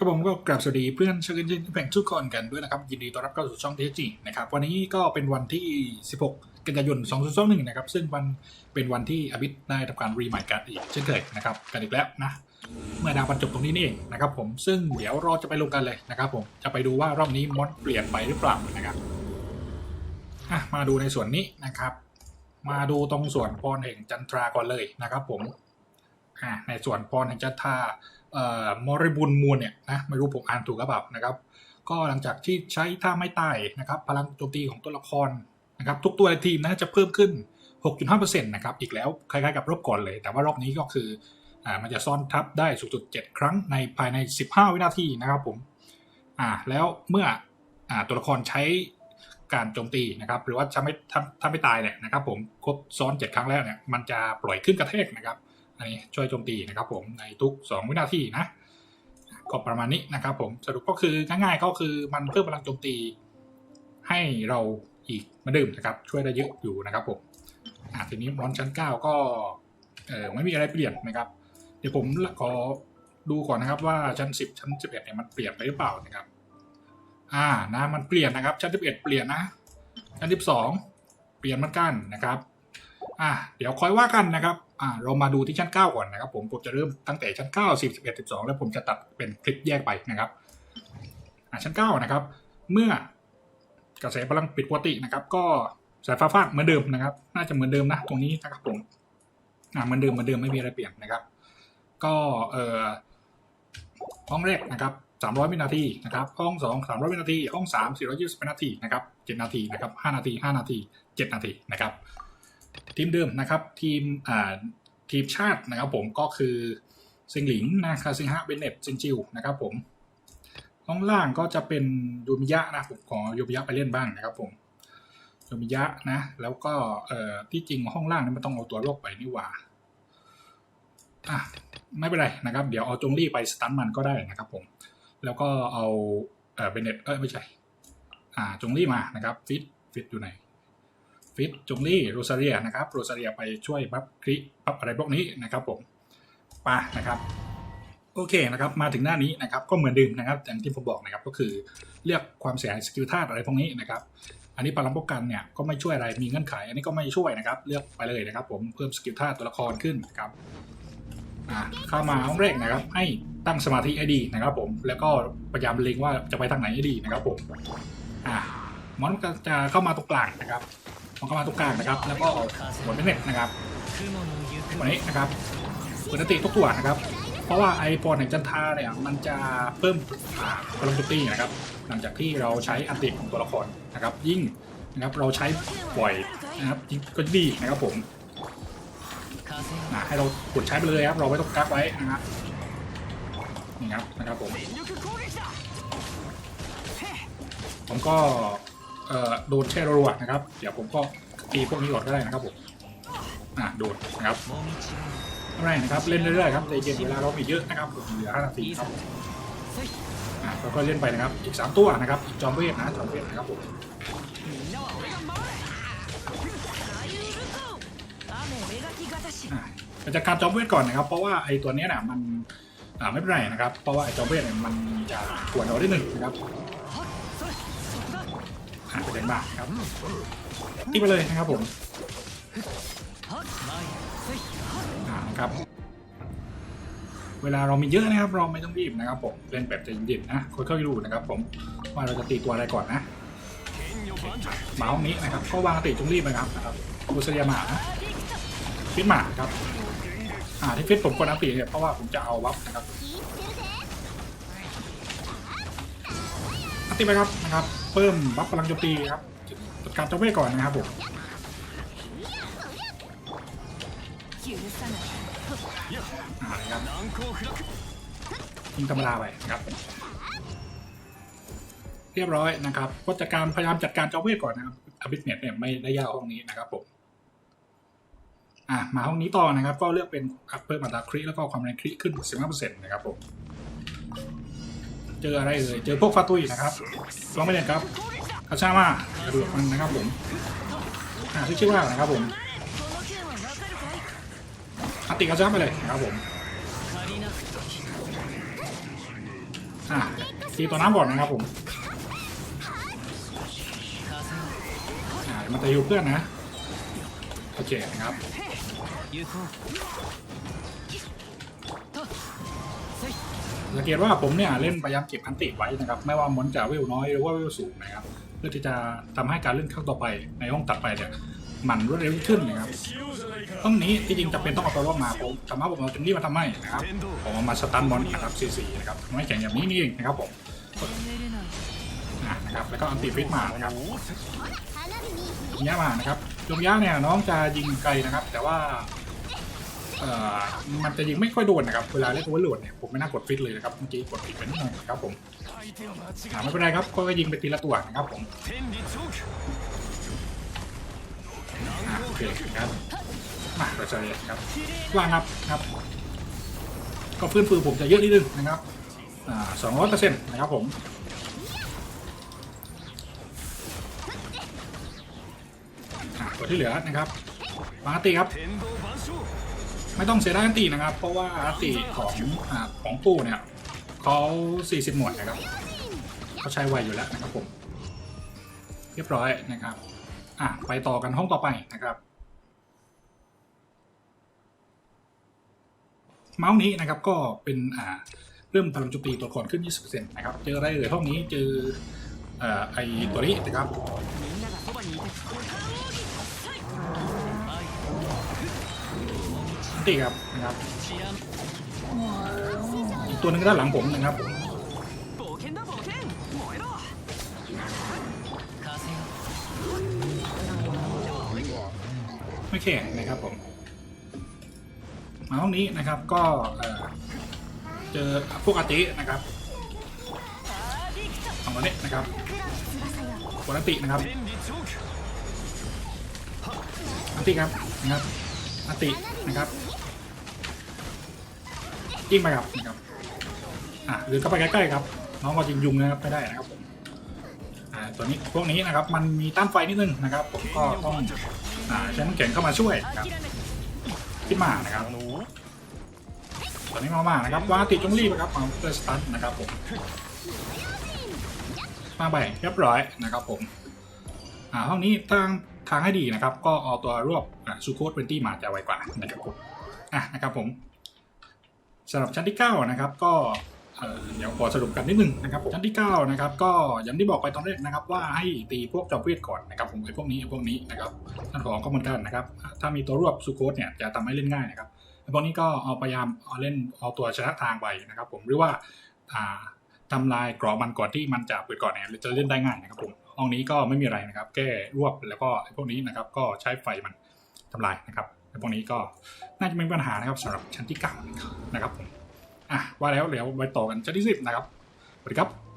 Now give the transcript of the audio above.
ครับผมก็กราบสวัสดีเพื่อนชาวเกนจินแบ่งทุกคนกันด้วยนะครับ ยินดีต้อนรับเข้าสู่ช่องเทจีนะครับ วันนี้ก็เป็นวันที่ 16 กันยายน 2021นะครับ ซึ่งวันเป็นวันที่อภิษได้ทำการรีใหม่การอีกเช่นเคยนะครับ กันอีกแล้วนะ เมื่อดาวบรรจบตรงนี้นี่เองนะครับผมซึ่งเดี๋ยวเราจะไปลงกันเลยนะครับผมจะไปดูว่ารอบนี้มอดเปลี่ยนไปหรือเปล่านะครับอะมาดูในส่วนนี้นะครับ มาดูตรงส่วนพรแห่งจันทราก่อนเลยนะครับ ผมอะในส่วนพรแห่งจันทรา เอ่อมริบุญมูลเนี่ยนะไม่รู้ผมอ่านถูกหรือเปล่านะครับ ก็หลังจากที่ใช้ท่าไม่ตายนะครับ พลังโจมตีของตัวละครนะครับ ทุกตัวในทีมนะจะเพิ่มขึ้น 6.5%นะครับอีกแล้วคล้ายๆกับรอบก่อนเลย แต่ว่ารอบนี้ก็คืออ่ามันจะซ่อนทับได้สูงสุด 7 ครั้งในภายใน 15 วินาทีนะครับผมอ่าแล้วเมื่ออ่าตัวละครใช้การโจมตีนะครับหรือว่าถ้าไม่ถ้าถ้าไม่ตายเนี่ยนะครับผมครบซ้อน 7 ครั้งแล้วเนี่ยมันจะปล่อยขึ้นกระแทกนะครับ อันช่วยโจมตีนะครับผมในทุก 2 วินาทีนะก็ประมาณนี้นะครับผมสรุปก็คือง่ายๆก็คือมันเพิ่มพลังโจมตีให้เราอีกมาดื่มนะครับ ช่วยได้เยอะอยู่นะครับผมอะทีนี้มอนชั้น 9 ก็เออไม่มีอะไรเปลี่ยนนะครับ เดี๋ยวผมขอดูก่อนนะครับว่าชั้น 10 ชั้น 11เนี่ยมันเปลี่ยนไปหรือเปล่านะครับ อ่านะมันเปลี่ยนนะครับชั้น 11 เปลี่ยนนะ ชั้น 12 เปลี่ยนเหมือนกันนะครับ อะเดี๋ยวคอยว่ากันนะครับ อ่าเรามาดูที่ชั้น 9 ก่อนนะครับผมผมจะเริ่มตั้งแต่ชั้น 9 10 11 12 แล้วผมจะตัดเป็นคลิปแยกไปนะครับอ่าชั้น 9 นะครับ เมื่อกระแสพลังปิดปกตินะครับ ก็สายฟ้าฟาดเหมือนเดิมนะครับ น่าจะเหมือนเดิมนะตรงนี้นะครับผมอ่าเหมือนเดิมเหมือนเดิมไม่มีอะไรเปลี่ยนนะครับ ก็เอ่อห้องแรกนะครับ300 วินาทีนะครับ ห้อง 2 300 วินาที ห้อง 3 420วินาทีนะครับ7นาทีนะครับ5นาที 5 นาที 7 นาทีนะครับ ทีมเดิมนะครับทีมอ่าทีมชาตินะครับผมก็คือซิงหลิงนะคาซิงฮะเบนเน็ตซินจิวนะครับผมห้องล่างก็จะเป็นยูมิยะนะผมขอยูมิยะไปเล่นบ้างนะครับผมยูมิยะนะ แล้วก็เอ่อที่จริงห้องล่างนี่มันต้องเอาตัวโลกไปนี่หว่าอะไม่เป็นไรนะครับ เดี๋ยวเอาจงรี่ไปสตันมันก็ได้นะครับผม แล้วก็เอาเออเบนเน็ตเอ้ยไม่ใช่ อ่าจงรี่มานะครับ ฟิตฟิตอยู่ไหน ฟิตจงรี่โรซาเรียนะครับโรซาเรียไปช่วยบัฟคริบัฟอะไรพวกนี้นะครับผมไป่ะนะครับโอเคนะครับมาถึงหน้านี้นะครับก็เหมือนเดิมนะครับอย่างที่ผมบอกนะครับก็คือเลือกความเสียหายสกิลธาตุอะไรพวกนี้นะครับอันนี้พลังป้องกันเนี่ยก็ไม่ช่วยอะไรมีเงื่อนไข อันนี้ก็ไม่ช่วยนะครับ เลือกไปเลยนะครับ ผมเพิ่มสกิลธาตุตัวละครขึ้นนะครับอ่าเข้ามาห้องแรกนะครับ ให้ตั้งสมาธิให้ดีนะครับ ผมแล้วก็พยายามเล็งว่าจะไปทางไหนให้ดีนะครับผมอ่ามอนก็จะเข้ามาตรงกลางนะครับ มันเข้ามาตรงกลางนะครับ แล้วก็หมดไม่เน็ตนะครับวันนี้นะครับเปิดติทุกตัวนะครับ เพราะว่าไอโฟนแห่งจันทาเนี่ยมันจะเพิ่มพลังโจมตีนะครับ หลังจากที่เราใช้อันติของตัวละครนะครับ ยิ่งนะครับเราใช้บ่อยนะครับยิ่งก็ดีนะครับผมนะให้เรากดใช้ไปเลยครับ เราไม่ต้องกักไว้นะครับนี่ครับนะครับผมผมก็ โดนแช่รัวๆนะครับ เดี๋ยวผมก็ตีพวกนี้ก่อนก็ได้นะครับผมอะโดนนะครับไม่เป็นไรนะครับเล่นเรื่อยๆครับใจเย็นเวลาเรามีเยอะนะครับเหลือ5นาทีครับอะแล้วก็เล่นไปนะครับอีก3ตัวนะครับอีกจอมเวทนะจอมเวทนะครับผมอะเราจะการจอมเวทก่อนนะครับ เพราะว่าไอ้ตัวนี้น่ะมันอ่าไม่เป็นไรนะครับ เพราะว่าไอ้จอมเวทเนี่ยมันจะขวนเราได้หนึ่งนะครับ หาไปเลยมากครับตีไปเลยนะครับผมอ่านะครับเวลาเรามีเยอะนะครับเราไม่ต้องรีบนะครับผมเล่นแบบใจเย็นๆนะค่อยๆดูนะครับผมว่าเราจะตีตัวอะไรก่อนนะหมาห้องนี้นะครับก็วางติจงรีบนะครับนะครับบุษเรียหมานะฟิตหมาครับอ่าที่ฟิตผมกดอัพตีเนี่ยเพราะว่าผมจะเอาวับนะครับอัตีไปครับนะครับ เพิ่มบัฟพลังโจมตีครับจัดการเจ้าเวทก่อนนะครับผมอ่านะครับยิงธรรมดาไปครับเรียบร้อยนะครับก็จัดการพยายามจัดการเจ้าเวทก่อนนะครับอบิสเน็ตเนี่ยไม่ได้ยากห้องนี้นะครับผมอะมาห้องนี้ต่อนะครับ ก็เลือกเป็นอัพเพิ่มอัตราคริแล้วก็ความแรงคริขึ้น 15%นะครับผม เจออะไรเอ่ยเจอพวกฟาตุยนะครับลองไปเล่นครับอาชามากระดมันนะครับผมอ่าที่ชื่อว่านะครับผมอติกาชาไปเลยนะครับผมอ่าตีตัวน้ำก่อนนะครับผมอ่ามันจะอยู่เพื่อนนะโอเคครับ สังเกตว่าผมเนี่ยเล่นพยายามเก็บคันติไว้นะครับ ไม่ว่ามอนจะเวลน้อยหรือว่าวิวสูงนะครับ เพื่อที่จะทำให้การเล่นครั้งต่อไปในห้องตัดไปเนี่ยมันรวดเร็วขึ้นนะครับห้องนี้ที่จริงจะเป็นต้องเอาตัวรอดมาผมสามารถผมเอาจุดนี้มาทำให้นะครับ ผมเอามาสตันบอลนะครับซีซีนะครับไม่แข่งอย่างนี้นี่เองนะครับผมนะครับแล้วก็อันติฟิตมานะครับยมยะมานะครับยมยาเนี่ยน้องจะยิงไกลนะครับ แต่ว่า มันจะยิงไม่ค่อยโดนนะครับ เวลาเล่นโวัร์โหลดเนี่ยผมไม่น่ากดฟิตเลยนะครับเมื่อกี้กดผิดไปนิดหน่อครับผมถามไม่เป็นไรครับก็ยิงไปทีละตัวนะครับผมโอเคครับมาเราจะเลยครับว่างครับครับ ก็ฟื้นฟูผมจะเยอะนิดนึงนะครับสองร้อยเปอร์เซ็นต์นะครับผมตัวที่เหลือนะครับมาตีครับ ไม่ต้องเสียดายอันตีนะครับ เพราะว่าอันตีของของปู่เนี่ยเขา40 หน่วยนะครับเขาใช้ไวอยู่แล้วนะครับผมเรียบร้อยนะครับอะไปต่อกันห้องต่อไปนะครับ เมาส์นี้นะครับก็เป็นอ่าเริ่มพลังโจมตีตัวละครขึ้น 20%นะครับ เจออะไรเอ่ยห้องนี้เจออ่อไอตัวนี้นะครับ ตีครับนะครับตัวนึงก็ด้านหลังผมนะครับไม่แข็งนะครับผม มาห้องนี้นะครับก็เจอพวกอตินะครับสองตัวนี้นะครับปกตินะครับอติครับนะครับอตินะครับ ยิงไปครับนะครับอะหรือเข้าไปใกล้ๆครับ น้องก็ยิงยุงนะครับไม่ได้นะครับผมอ่าตัวนี้พวกนี้นะครับมันมีต้านไฟนิดนึงนะครับ ผมก็ต้องอ่าใช้น้ำแข็งเข้ามาช่วยนะครับขึ้นมานะครับตอนนี้มามานะครับว่าติดจงรีบนะครับมาเพื่อสตันนะครับผมมาไปเรียบร้อยนะครับผมอ่าห้องนี้ทางทางให้ดีนะครับ ก็เอาตัวรวบซูโคดเวนตี้มาจะไวกว่านะครับผมอะนะครับผม สำหรับชั้นที่9นะครับก็เดี๋ยวขอสรุปกันนิดนึงนะครับชั้นที่9นะครับก็อย่างที่บอกไปตอนแรกนะครับ ว่าให้ตีพวกจอมเวทก่อนนะครับผมไอ้พวกนี้ไอ้พวกนี้นะครับท่านของก็เหมือนกันนะครับ ถ้ามีตัวรวบซูโคดเนี่ยจะทำให้เล่นง่ายนะครับไอ้พวกนี้ก็เอาพยายามเอาเล่นเอาตัวชนะทางไปนะครับ ผมหรือว่าอ่าทำลายกรอบมันก่อนที่มันจะเปิดก่อนเนี่ยจะเล่นได้ง่ายนะครับผมห้องนี้ก็ไม่มีอะไรนะครับ แก้รวบแล้วก็ไอ้พวกนี้นะครับก็ใช้ไฟมันทำลายนะครับ พวกนี้ก็น่าจะไม่มีปัญหานะครับสำหรับชั้นที่เก่านะครับผมอะว่าแล้วเดี๋ยวไปต่อกันชั้นที่สิบนะครับสวัสดีครับ